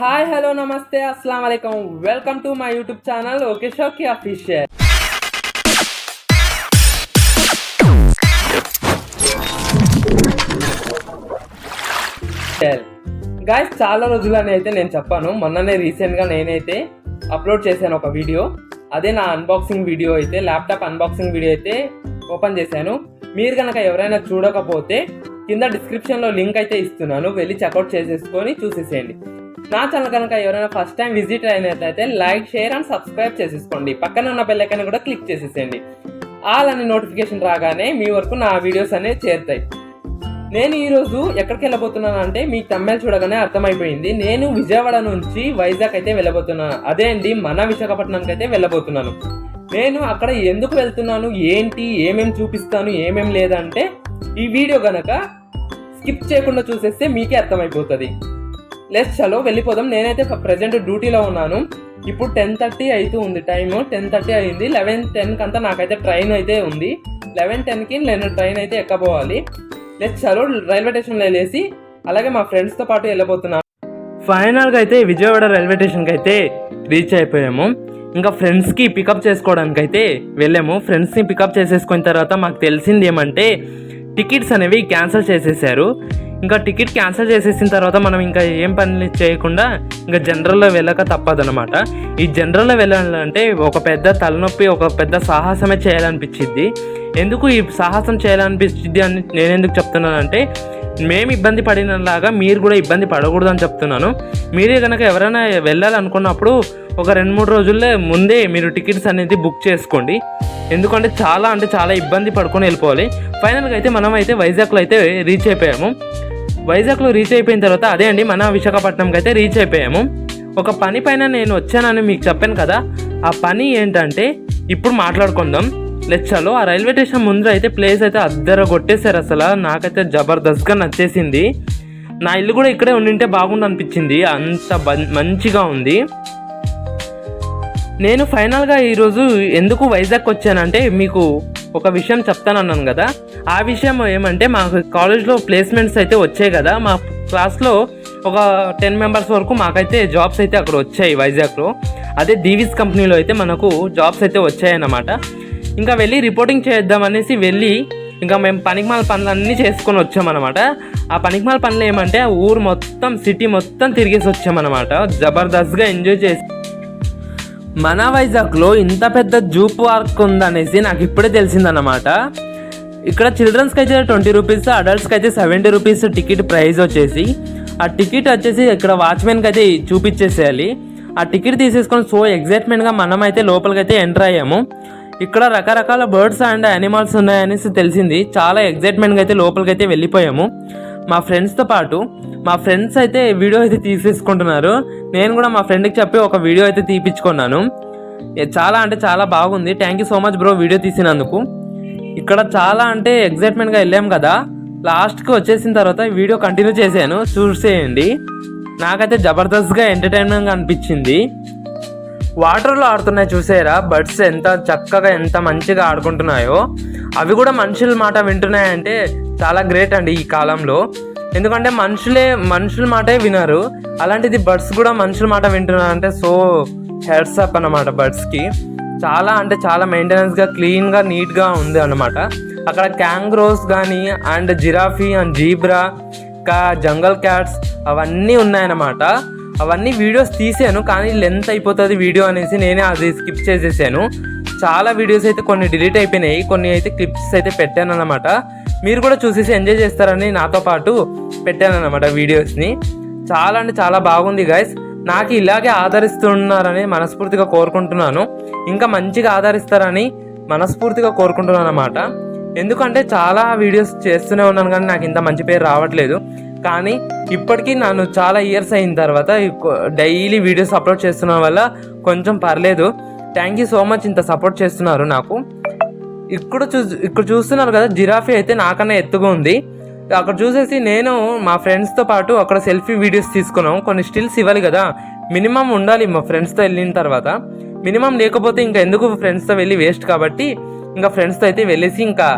Hi hello నమస్తే అస్సలం వాలేకం welcome to my YouTube channel okay షోకి అఫీషియల్ గాయస్ చాలా రోజులని అయితే నేను చెప్పాను. మొన్ననే రీసెంట్గా నేనైతే అప్లోడ్ చేశాను ఒక వీడియో అదే నా అన్బాక్సింగ్ వీడియో అయితే ల్యాప్టాప్ అన్బాక్సింగ్ వీడియో అయితే ఓపెన్ చేశాను. మీరు కనుక ఎవరైనా చూడకపోతే కింద డిస్క్రిప్షన్లో లింక్ అయితే ఇస్తున్నాను. వెళ్ళి చెక్అవుట్ చేసేసుకొని చూసేసేయండి. నా ఛానల్ కనుక ఎవరైనా ఫస్ట్ టైం విజిట్ అయినట్లయితే లైక్ షేర్ అండ్ సబ్స్క్రైబ్ చేసేసుకోండి. పక్కన ఉన్న బెల్లైకన్ కూడా క్లిక్ చేసేసేయండి. ఆల్ అనే నోటిఫికేషన్ రాగానే మీ వరకు నా వీడియోస్ అనేవి చేరుతాయి. నేను ఈరోజు ఎక్కడికి వెళ్ళబోతున్నాను అంటే మీ తమ్మెల్ చూడగానే అర్థమైపోయింది. నేను విజయవాడ నుంచి వైజాగ్ అయితే వెళ్ళబోతున్నాను. అదే అండి మన విశాఖపట్నానికి అయితే వెళ్ళబోతున్నాను. నేను అక్కడ ఎందుకు వెళ్తున్నాను? ఏంటి? ఏమేమి చూపిస్తాను? ఏమేం లేదంటే ఈ వీడియో కనుక స్కిప్ చేయకుండా చూసేస్తే మీకే అర్థమైపోతుంది. లెస్ చలో వెళ్ళిపోదాం. నేనైతే ప్రజెంట్ డ్యూటీలో ఉన్నాను. ఇప్పుడు టెన్ థర్టీ అయితే ఉంది టైము టెన్ థర్టీ అయింది. లెవెన్ టెన్కి అంతా నాకైతే ట్రైన్ అయితే ఉంది. లెవెన్ టెన్కి నేను ట్రైన్ అయితే ఎక్కబోవాలి. లెస్ చలో రైల్వే స్టేషన్లో వెళ్ళేసి అలాగే మా ఫ్రెండ్స్తో పాటు వెళ్ళబోతున్నాను. ఫైనల్గా అయితే విజయవాడ రైల్వే స్టేషన్కి అయితే రీచ్ అయిపోయాము. ఇంకా ఫ్రెండ్స్కి పికప్ చేసుకోవడానికి అయితే వెళ్ళాము. ఫ్రెండ్స్ని పికప్ చేసేసుకున్న తర్వాత మాకు తెలిసింది ఏమంటే టికెట్స్ అనేవి క్యాన్సిల్ చేసేసారు. ఇంకా టికెట్ క్యాన్సిల్ చేసేసిన తర్వాత మనం ఇంకా ఏం పని చేయకుండా ఇంకా జనరల్లో వెళ్ళక తప్పదనమాట ఈ జనరల్లో వెళ్ళాలంటే ఒక పెద్ద తలనొప్పి ఒక పెద్ద సాహసమే చేయాలనిపించింది ఎందుకు ఈ సాహసం చేయాలనిపించింది అని నేను ఎందుకు చెప్తున్నానంటే మేము ఇబ్బంది పడినలాగా మీరు కూడా ఇబ్బంది పడకూడదని చెప్తున్నాను. మీరే కనుక ఎవరైనా వెళ్ళాలనుకున్నప్పుడు ఒక రెండు మూడు రోజుల్లో ముందే మీరు టికెట్స్ అనేది బుక్ చేసుకోండి. ఎందుకంటే చాలా అంటే చాలా ఇబ్బంది పడుకొని వెళ్ళిపోవాలి. ఫైనల్గా అయితే మనం అయితే వైజాగ్లో అయితే రీచ్ అయిపోయాము. వైజాగ్లో రీచ్ అయిపోయిన తర్వాత అదే అండి మన విశాఖపట్నంకి అయితే రీచ్ అయిపోయాము. ఒక పని పైన నేను వచ్చానని మీకు చెప్పాను కదా ఆ పని ఏంటంటే ఇప్పుడు మాట్లాడుకుందాం. లెచ్చలో ఆ రైల్వే స్టేషన్ ముందు అయితే ప్లేస్ అయితే అద్దర కొట్టేశారు అసలు. నాకైతే జబర్దస్త్గా నచ్చేసింది. నా ఇల్లు కూడా ఇక్కడే ఉండింటే బాగుండు అనిపించింది. అంత మంచిగా ఉంది. నేను ఫైనల్గా ఈరోజు ఎందుకు వైజాగ్ వచ్చానంటే మీకు ఒక విషయం చెప్తానన్నాను కదా. ఆ విషయం ఏమంటే మాకు కాలేజ్లో ప్లేస్మెంట్స్ అయితే వచ్చాయి కదా. మా క్లాస్లో ఒక టెన్ మెంబర్స్ వరకు మాకైతే జాబ్స్ అయితే అక్కడ వచ్చాయి వైజాగ్లో. అదే దీవిస్ కంపెనీలో అయితే మనకు జాబ్స్ అయితే వచ్చాయన్నమాట. ఇంకా వెళ్ళి రిపోర్టింగ్ చేద్దామనేసి వెళ్ళి ఇంకా మేము పనికిమాల పనులన్నీ చేసుకొని వచ్చామన్నమాట. ఆ పనికిమాల పనులు ఏమంటే ఊరు మొత్తం సిటీ మొత్తం తిరిగేసి వచ్చామన్నమాట. జబర్దస్త్గా ఎంజాయ్ చేసి మన వైజాగ్లో ఇంత పెద్ద జూ పార్క్ ఉందనేసి నాకు ఇప్పుడే తెలిసిందన్నమాట. ఇక్కడ చిల్డ్రన్స్కి అయితే ట్వంటీ రూపీస్ అడల్ట్స్కి అయితే సెవెంటీ రూపీస్ టికెట్ ప్రైస్ వచ్చేసి ఆ టికెట్ వచ్చేసి ఇక్కడ వాచ్మెన్కి అయితే చూపించేసేయాలి ఆ టికెట్ తీసేసుకొని సో ఎగ్జైట్మెంట్గా మనం అయితే లోపలికి అయితే ఎంటర్ అయ్యాము. ఇక్కడ రకరకాల బర్డ్స్ అండ్ యానిమల్స్ ఉన్నాయనేసి తెలిసింది. చాలా ఎగ్జైట్మెంట్గా అయితే లోపలికి అయితే వెళ్ళిపోయాము. మా ఫ్రెండ్స్తో పాటు మా ఫ్రెండ్స్ అయితే వీడియో అయితే తీసేసుకుంటున్నారు. నేను కూడా మా ఫ్రెండ్కి చెప్పి ఒక వీడియో అయితే తీపించుకున్నాను చాలా అంటే చాలా బాగుంది. Thank you so much bro video తీసినందుకు. ఇక్కడ చాలా అంటే ఎగ్జైట్మెంట్గా వెళ్ళాం కదా. లాస్ట్కి వచ్చేసిన తర్వాత వీడియో కంటిన్యూ చేశాను. చూసేయండి. నాకైతే జబర్దస్త్గా ఎంటర్టైన్మెంట్గా అనిపించింది. వాటర్లో ఆడుతున్నాయి చూసారా? బర్డ్స్ ఎంత చక్కగా ఎంత మంచిగా ఆడుకుంటున్నాయో. అవి కూడా మనుషుల మాట వింటున్నాయంటే చాలా గ్రేట్ అండి ఈ కాలంలో. ఎందుకంటే మనుషులే మనుషుల మాటే వినరు. అలాంటిది బర్డ్స్ కూడా మనుషుల మాట వింటున్నారంటే సో హెడ్స్ అప్ అన్నమాట బర్డ్స్కి చాలా అంటే చాలా మెయింటెనెన్స్గా క్లీన్గా నీట్గా ఉంది అన్నమాట. అక్కడ క్యాంగ్రోస్ కానీ అండ్ జిరాఫీ అండ్ జీబ్రా ఇంకా జంగల్ క్యాట్స్ అవన్నీ ఉన్నాయన్నమాట. అవన్నీ వీడియోస్ తీసాను కానీ లెంత్ అయిపోతుంది వీడియో అనేసి నేనే అది స్కిప్ చేసేసాను. చాలా వీడియోస్ అయితే కొన్ని డిలీట్ అయిపోయినాయి కొన్ని అయితే క్లిప్స్ అయితే పెట్టాను అనమాట మీరు కూడా చూసేసి ఎంజాయ్ చేస్తారని నాతో పాటు పెట్టాను వీడియోస్ని. చాలా అంటే చాలా బాగుంది గాయస్ నాకు ఇలాగే ఆదరిస్తున్నారని మనస్ఫూర్తిగా కోరుకుంటున్నాను. ఇంకా మంచిగా ఆదరిస్తారని మనస్ఫూర్తిగా కోరుకుంటున్నాను అనమాట ఎందుకంటే చాలా వీడియోస్ చేస్తూనే ఉన్నాను కానీ నాకు ఇంత మంచి పేరు రావట్లేదు. కానీ ఇప్పటికీ నన్ను చాలా ఇయర్స్ అయిన తర్వాత డైలీ వీడియోస్ అప్లోడ్ చేస్తున్న వల్ల కొంచెం పర్లేదు. థ్యాంక్ యూ సో మచ్ ఇంత సపోర్ట్ చేస్తున్నారు నాకు. ఇక్కడ చూ ఇక్కడ చూస్తున్నారు కదా జిరాఫీ అయితే నాకన్నా ఎత్తుగా ఉంది. అక్కడ చూసేసి నేను మా ఫ్రెండ్స్తో పాటు అక్కడ సెల్ఫీ వీడియోస్ తీసుకున్నాం. కొన్ని స్టిల్స్ ఇవ్వాలి కదా. మినిమం ఉండాలి మా ఫ్రెండ్స్తో వెళ్ళిన తర్వాత. మినిమం లేకపోతే ఇంకా ఎందుకు ఫ్రెండ్స్తో వెళ్ళి వేస్ట్ కాబట్టి ఇంకా ఫ్రెండ్స్తో అయితే వెళ్ళేసి ఇంకా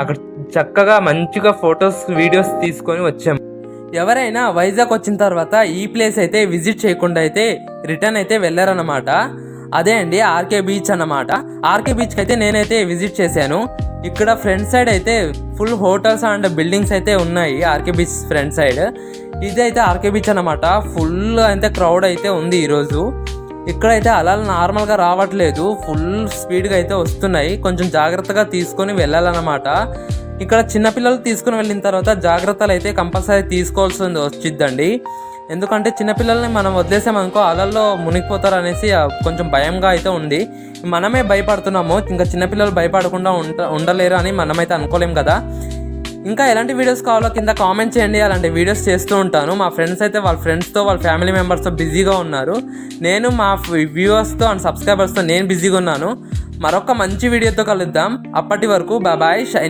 అక్కడ చక్కగా మంచిగా ఫొటోస్ వీడియోస్ తీసుకొని వచ్చాం. ఎవరైనా వైజాగ్ వచ్చిన తర్వాత ఈ ప్లేస్ అయితే విజిట్ చేయకుండా అయితే రిటర్న్ అయితే వెళ్ళారన్నమాట. అదే అండి ఆర్కే బీచ్ అన్నమాట. ఆర్కే బీచ్కి అయితే నేనైతే విజిట్ చేశాను. ఇక్కడ ఫ్రంట్ సైడ్ అయితే ఫుల్ హోటల్స్ అండ్ బిల్డింగ్స్ అయితే ఉన్నాయి ఆర్కే బీచ్ ఫ్రంట్ సైడ్. ఇది అయితే ఆర్కే బీచ్ అన్నమాట. ఫుల్ అయితే క్రౌడ్ అయితే ఉంది ఈరోజు. ఇక్కడైతే అలలు నార్మల్గా రావట్లేదు. ఫుల్ స్పీడ్గా అయితే వస్తున్నాయి. కొంచెం జాగ్రత్తగా తీసుకొని వెళ్ళాలన్నమాట. ఇక్కడ చిన్నపిల్లలు తీసుకుని వెళ్ళిన తర్వాత జాగ్రత్తలు అయితే కంపల్సరీ తీసుకోవాల్సింది వచ్చిద్దండి. ఎందుకంటే చిన్నపిల్లల్ని మనం వదిలేసామనుకో అలల్లో మునిగిపోతారు అనేసి కొంచెం భయంగా అయితే ఉంది. మనమే భయపడుతున్నాము ఇంకా చిన్నపిల్లలు భయపడకుండా ఉంట ఉండలేరు అని మనమైతే అనుకోలేం కదా. ఇంకా ఎలాంటి వీడియోస్ కావాలో కింద కామెంట్ చేయండి అలాంటి వీడియోస్ చేస్తూ ఉంటాను. మా ఫ్రెండ్స్ అయితే వాళ్ళ ఫ్రెండ్స్తో వాళ్ళ ఫ్యామిలీ మెంబర్స్తో బిజీగా ఉన్నారు. నేను మా వ్యూవర్స్తో అండ్ సబ్స్క్రైబర్స్తో నేను బిజీగా ఉన్నాను. మరొక మంచి వీడియోతో కలుద్దాం. అప్పటి వరకు బాయ్ షైన్